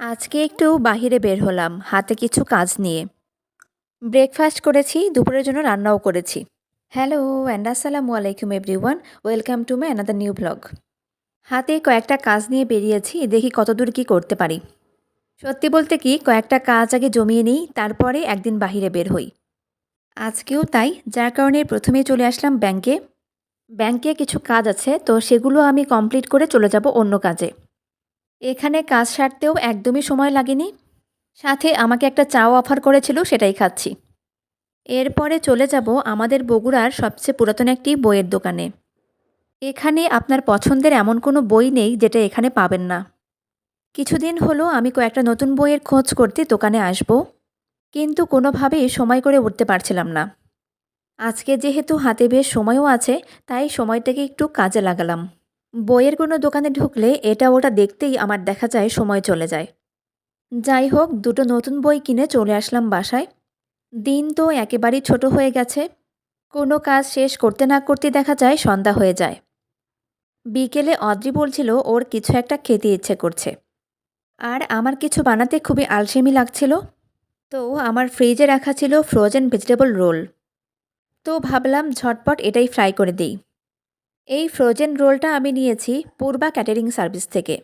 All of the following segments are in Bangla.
আজকে একটু বাহিরে বের হলাম, হাতে কিছু কাজ নিয়ে। ব্রেকফাস্ট করেছি, দুপুরের জন্য রান্নাও করেছি। হ্যালো, অ্যান্ড আসসালামু আলাইকুম everyone, welcome to my another new blog. হাতে কয়েকটা কাজ নিয়ে বেরিয়েছি, দেখি কতদূর কি করতে পারি। সত্যি বলতে কি, কয়েকটা কাজ আগে জমিয়ে নিই, তারপরে একদিন বাহিরে বের হই। আজকেও তাই, যার কারণে প্রথমেই চলে আসলাম ব্যাংকে। ব্যাংকে কিছু কাজ আছে, তো সেগুলো আমি কমপ্লিট করে চলে যাব অন্য কাজে। এখানে কাজ সারতেও একদমই সময় লাগেনি। সাথে আমাকে একটা চাও অফার করেছিল, সেটাই খাচ্ছি। এরপরে চলে যাব আমাদের বগুড়ার সবচেয়ে পুরাতন একটি বইয়ের দোকানে। এখানে আপনার পছন্দের এমন কোনো বই নেই, যেটা এখানে পাবেন না। কিছুদিন হলো আমি কয়েকটা নতুন বইয়ের খোঁজ করতে দোকানে আসব, কিন্তু কোনোভাবেই সময় করে উঠতে পারছিলাম না। আজকে যেহেতু হাতে বেশ সময়ও আছে, তাই সময়টাকে একটু কাজে লাগালাম। বইয়ের কোনো দোকানে ঢুকলে এটা ওটা দেখতেই আমার দেখা যায় সময় চলে যায়। যাই হোক, দুটো নতুন বই কিনে চলে আসলাম বাসায়। দিন তো একেবারেই ছোট হয়ে গেছে। কোনো কাজ শেষ করতে না করতে দেখা যায় সন্ধ্যা হয়ে যায়। বিকেলে অদ্রি বলছিল ওর কিছু একটা খেতে ইচ্ছে করছে। আর আমার কিছু বানাতে খুবই আলসেমি লাগছিল। তো আমার ফ্রিজে রাখা ছিল ফ্রোজেন ভেজিটেবল রোল তো ভাবলাম ঝটপট এটাই ফ্রাই করে দিই। এই ফ্রোজেন রোলটা আমি নিয়েছি পূর্বা ক্যাটারিং সার্ভিস থেকে।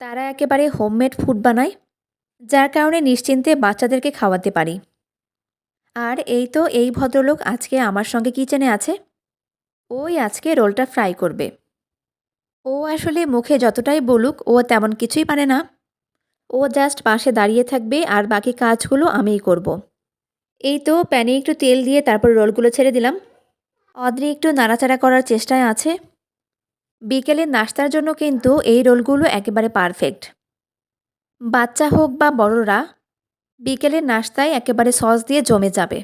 তারা একেবারে হোমমেড ফুড বানায়, যার কারণে নিশ্চিন্তে বাচ্চাদেরকে খাওয়াতে পারি। আর এই তো এই ভদ্রলোক আজকে আমার সঙ্গে কিচেনে আছে। ওই আজকে রোলটা ফ্রাই করবে। ও আসলে মুখে যতটাই বলুক, ও তেমন কিছুই পারে না। ও জাস্ট পাশে দাঁড়িয়ে থাকবে আর বাকি কাজগুলো আমিই করব। এই তো প্যানে একটু তেল দিয়ে তারপর রোলগুলো ছেড়ে দিলাম। অদ্রি একটু নাড়াচাড়া করার চেষ্টায় আছে। বিকেলের নাস্তার জন্য কিন্তু এই রোলগুলো একেবারে পারফেক্ট। বাচ্চা হোক বা বড়রা বিকেলের নাস্তায় একেবারে সস দিয়ে জমে যাবে।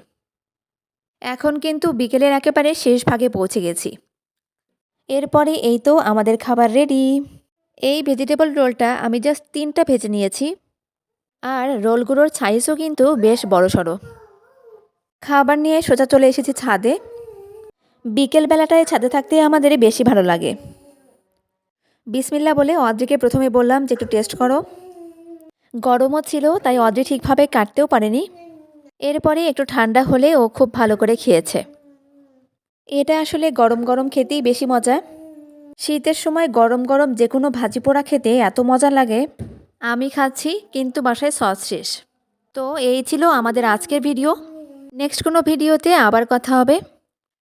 এখন কিন্তু বিকেলের একেবারে শেষ ভাগে পৌঁছে গেছি। এরপরে এই তো আমাদের খাবার রেডি। এই ভেজিটেবল রোলটা আমি জাস্ট তিনটা ভেজে নিয়েছি। আর রোলগুলোর সাইজও কিন্তু বেশ বড় সড়ো খাবার নিয়ে সোজা চলে এসেছি ছাদে। বিকেলবেলাটায় ছাদে থাকতে আমাদের বেশি ভালো লাগে। বিসমিল্লা বলে অদ্রিকে প্রথমে বললাম যে, একটু টেস্ট করো। গরমও ছিল, তাই অদ্রি ঠিকভাবে কাটতেও পারেনি। এরপরে একটু ঠান্ডা হলে ও খুব ভালো করে খেয়েছে। এটা আসলে গরম গরম খেতেই বেশি মজা। শীতের সময় গরম গরম যে কোনো ভাজি পোড়া খেতে এত মজা লাগে। আমি খাচ্ছি, কিন্তু বাসায় সস শেষ। তো এই ছিল আমাদের আজকের ভিডিও। নেক্সট কোনো ভিডিওতে আবার কথা হবে।